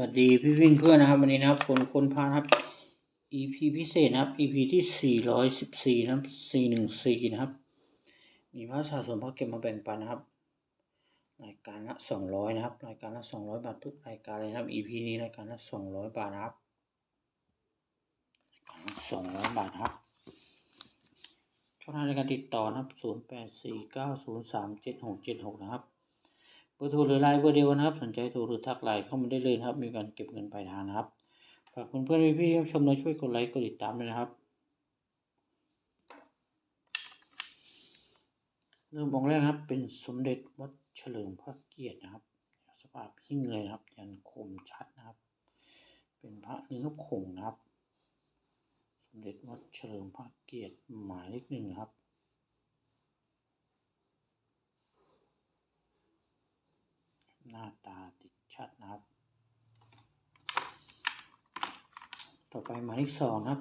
วัสดีพี่วิ่งเพื่อนนะครับ วันนี้นะครับคนคนพานครับ EP พิเศษนะครับ EP ที่ 414 นะครับ 414 นะครับ มีพระสะสมพระเก็บมาแบ่งปันนะครับ รายการละ 200 นะครับ รายการละ 200 บาททุกรายการเลยนะครับ EP นี้รายการละ 200 บาทนะครับรายการละ200 บาทครับช่องทางในการติดต่อนะครับ 0849037676 นะครับ เบอร์โทรหรือไลน์เบอร์เดียวนะครับ สนใจโทรหรือทักไลน์เข้ามาได้เลยนะครับ มีการเก็บเงินปลายทางนะครับฝากเพื่อนๆพี่ๆที่ชมนะช่วยกดไลค์กดติดตามด้วยนะครับ เริ่มองค์แรกนะครับ เป็นสมเด็จวัดเฉลิมพระเกียรตินะครับ สภาพหิ้งเลยนะครับ ยันคมชัดนะครับ เป็นพระเนื้อผงนะครับ สมเด็จวัดเฉลิมพระเกียรติหมายเลขหนึ่งนะครับ ห น้าตาติดชัดนะครับ ต่อไปหมายเลขสองครับ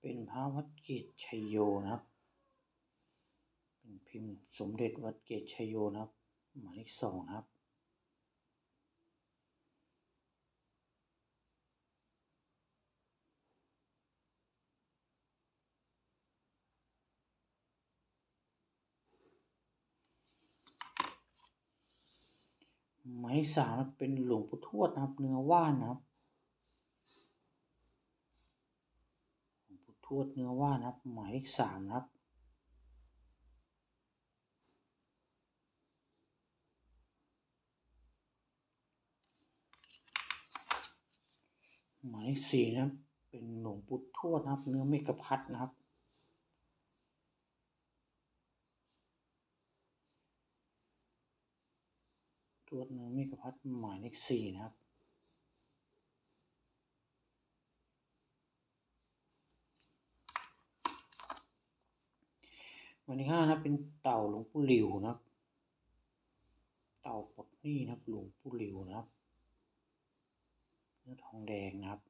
เป็นพระวัดเกตชัยโยนะครับ เป็นพิมพ์สมเด็จวัดเกตชัยโยนะครับ หมายเลขสองนะครับ หมายเลขสามเป็นหลวงปู่ทวดนะครับ เนื้อว่านนะครับหลวงปู่ทวดเนื้อว่านนะครับ หมายเลขสามนะครับหมายสี่นะครับ เป็นหลวงปู่ทวดนะครับ เนื้อเมกะพัดนะครับ ทวดเนื้อเมกะพัดหมายเลขสี่นะครับ วันที่ห้านะเป็นเต่าหลวงปู่หลิวนะครับ เต่าปลดหนี้นะครับหลวงปู่หลิวนะครับ เนื้อทองแดงนะครับ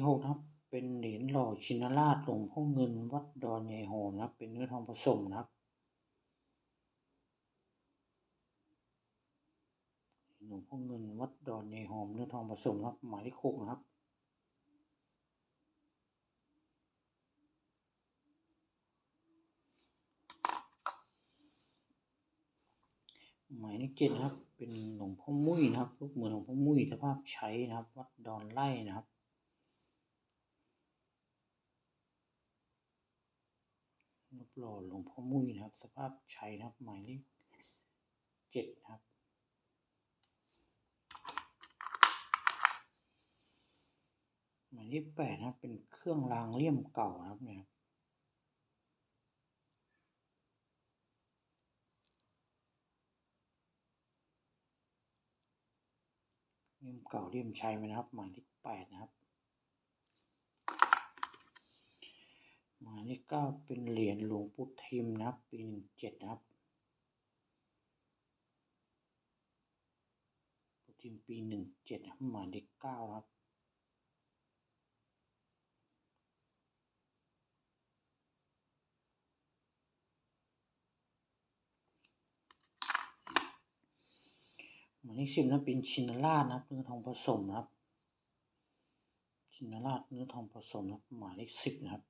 หมายเลขหกนะครับ เป็นเหรียญหล่อชินราชหลวงพ่อเงินวัดดอนใหญ่โหมนะครับ เป็นเนื้อทองผสมนะครับหลวงพ่อเงินวัดดอนใหญ่โหมเนื้อทองผสมครับ หมายเลขหกนะครับหมายเลขเจ็ดนะครับ เป็นหลวงพ่อมุ้ยนะครับรูปเหมือนหลวงพ่อมุ้ยสภาพใช้นะครับ วัดดอนไร่นะครับ รูป หล่อหลวงพ่อมุ้ยนะครับ สภาพใช้นะครับ หมายเลขเจ็ดนะครับหมายเลขแปดนะครับ เป็นเครื่องรางเลี่ยมเก่านะครับเนี่ยครับเลี่ยมเก่าเลี่ยมใชัยไหมนะครับ หมายเลขแปดนะครับ หมายเลขเก้าเป็นเหรียญหลวงปู่ทิมนะครับ ปีหนึ่งเจ็ดนะครับปู่ทิมปีหนึ่งเจ็ดหมายเลขเก้าครับหมายเลขสิบนะเป็นชินราชนะครับเนื้อทองผสมนะครับชินราชเนื้อทองผสมนะครับหมายเลขสิบนะครับ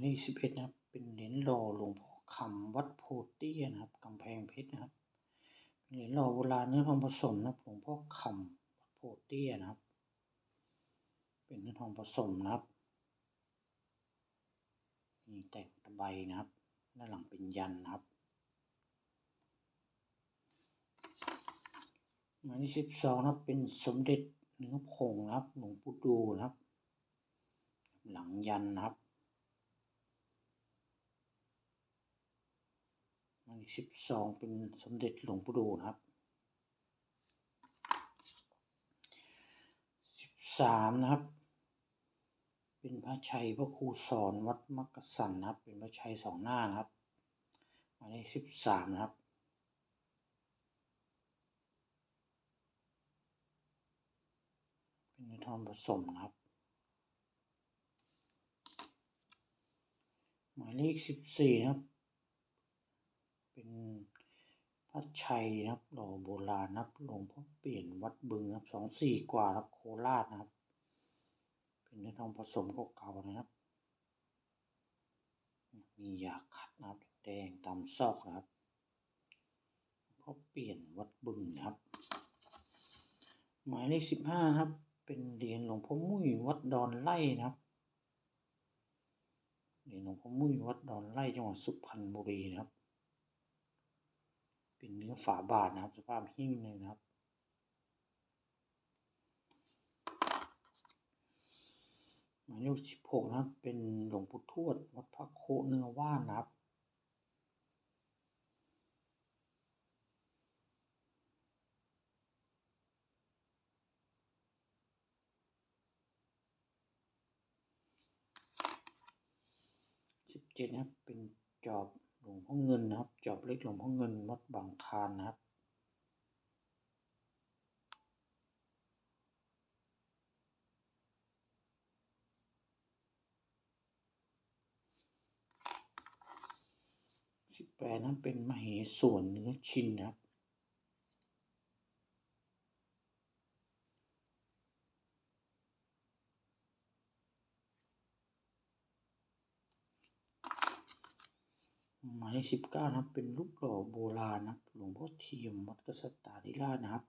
เลขสิบเอ็ดนะครับ เป็นเหรียญหล่อหลวงพ่อคำวัดโพธิ์เตี้ยนะครับกำแพงเพชรนะครับเหรียญหล่อโบราณเนื้อทองผสมนะครับหลวงพ่อคำวัดโพธิ์เตี้ยนะครับ เป็นเนื้อทองผสมนะครับมีแตกตะไบนะครับด้านหลังเป็นยันนะครับหมายเลขสิบสองนะครับ เป็นสมเด็จเนื้อผงนะครับ หลวงปู่ดูนะครับ หลังยันนะครับ หมายเลขสิบสองเป็นสมเด็จหลวงปู่ดูนะครับสิบสสามนะครับ เป็นพระชัยพระครูสอนวัดมักกะสันนะครับ เป็นพระชัยสองหน้านะครับหมายเลขสิบสามนะครับเป็นเนื้อทองผสมนะครับหมายเลขสิบสี่นะครับ เป็นพระชัยนะครับหล่อโบราณนะครับหลวงพ่อเปลี่ยนวัดบึงนะครับสองสี่กว่าครับโคราชนะครับ เป็นเนื้อทองผสมเก่าๆนะครับ มียาขัดนะครับแดงตามซอกนะครับหลวงพ่อเปลี่ยนวัดบึงนะครับ หมายเลขสิบห้าครับ เป็นเหรียญหลวงพ่อมุ้ยวัดดอนไร่นะครับเหรียญหลวงพ่อมุ้ยวัดดอนไร่จังหวัดสุพรรณบุรีนะครับ เป็นเนื้อฝาบาทนะครับ สภาพหิ้งเลยนะครับ หมายเลขสิบหกนะครับ เป็นหลวงปู่ทวดวัดพระโคเนื้อว่านนะครับสิบเจ็ดนะครับเป็นจอบ หลวงพ่อเงินนะครับจอบเล็กหลวงพ่อเงินวัดบางคานนะครับสิบแปดนั้นเป็นมเหส่วนเนื้อชินนะครับ หมายเล ขสิบเก้านะครับ เป็นรูปหล่อโบราณนะครับหลวงพ่อเทียมวัดกษัตริย์ธิราชนะครับ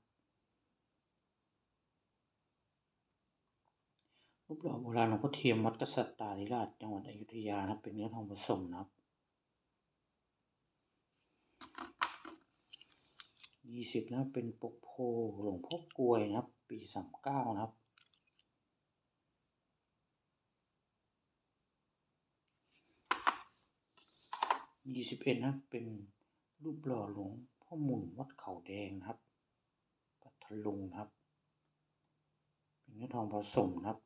รูปหล่อโบราณหลวงพ่อเทียมวัดกษัตริย์ธิราชจังหวัดอยุธยานะครับ เป็นเนื้อทองผสมนะครับยี่สิบนับเป็นปกโพหลวงพ่อกลวยนะครับ ปีสามเก้านะครับ ยี่สิบเอ็ดนะครับ เป็นรูปหล่อหลวงพ่อหมุนวัดเขาแดงนะครับปัทลุงนะครับ เป็นเนื้อทองผสมนะครับ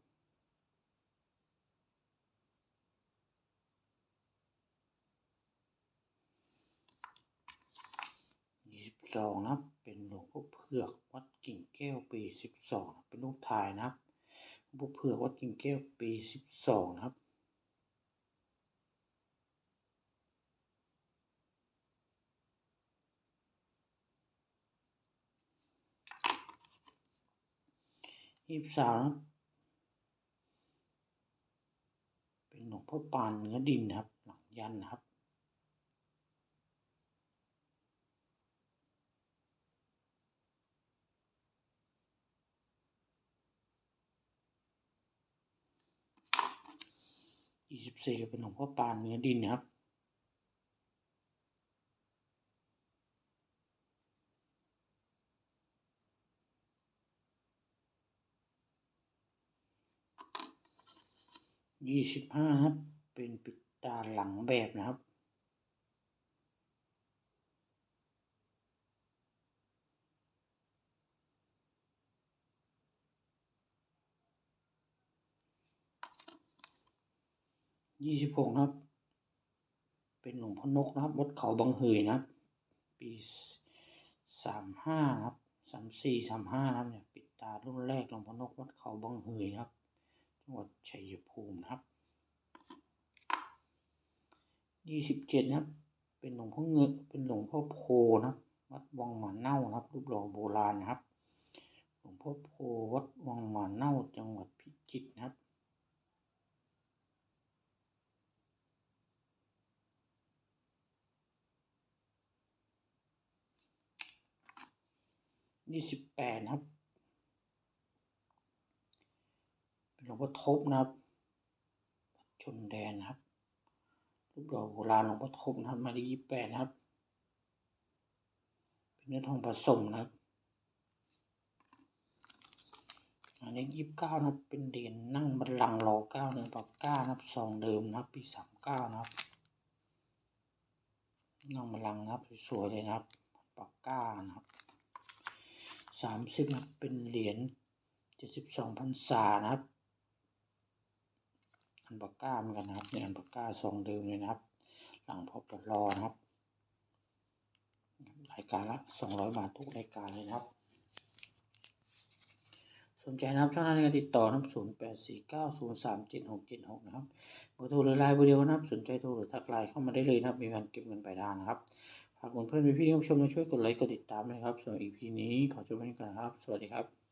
ยี่สิบสองนะครับ เป็นหลวงพ่อเผือกวัดกิ่งแก้วปีสิบสองเป็นรูปถ่ายนะครับหลวงพ่อเผือกวัดกิ่งแก้วปีสิบสองนะครับ ยี่สิบสามนะครับเป็นหลวงพ่อปานเนื้อดินนะครับ หลังยันนะครับยี่สิบสี่ก็เป็นหลวงพ่อปานเนื้อดินนะครับ ยี่สิบห้าครับ เป็นปิดตาหลังแบบนะครับ ยี่สิบหกครับ เป็นหลวงพ่อนกนะครับ วัดเขาบางเหยนะครับ ปีสามห้านะครับสามสี่สามห้านะครับเนี่ย ปิดตารุ่นแรกหลวงพ่อนกวัดเขาบางเหยนะครับ จังหวัดชัยภูมินะครับยี่สิบเจ็ดนะครับ เป็นหลวงพ่อเงินเป็นหลวงพ่อโพนะครับวัดวังหมาเน่านะครับ รูปหล่อโบราณนะครับ หลวงพ่อโพวัดวังหมาเน่าจังหวัดพิจิตรนะครับยี่สิบแปดครับ เป็น หลวงพ่อทบนะครับ ชนแดนนะครับรูปหล่อโบราณหลวงพ่อทบนะครับมายเลขยี่สิบแปดนะครับ เป็นเนื้อทองผสมนะครับหมายเลขยี่สิบเก้านะครับ เป็นเหรียญนั่งบัลลังก์รอเก้าเนื้อปากก้านะครับซองเดิมนะครับ ปีสามเก้านะครับ นั่งบัลลังก์นะครับสวยเลยนะครับปากก้านะครับสามสิบนะเป็นเหรียญเจ็ดสิบสองพันษานะครับ อันปากก้าเหมือนกันนะครับนี่อันปากก้าทรงเดิมเลยนะครับ หลังพอปลอนะครับรายการละสองร้อยบาททุกรายการเลยนะครับสนใจนะครับช่องทางในการติดต่อนะครับศูนย์แปดสี่เก้าศูนย์สามเจ็ดหกเจ็ดหกนะครับเบอร์โทรหรือไลน์เบอร์เดียวนะครับ สนใจโทรหรือทักไลน์เข้ามาได้เลยนะครับ มีการเก็บเงินปลายทางนะครับ หากเพื่อนมีพี่ที่ชมมาช่วยกดไลค์กดติดตามนะครับส่วนอีพีนี้ขอจบไว้ก่อนครับ สวัสดีครับ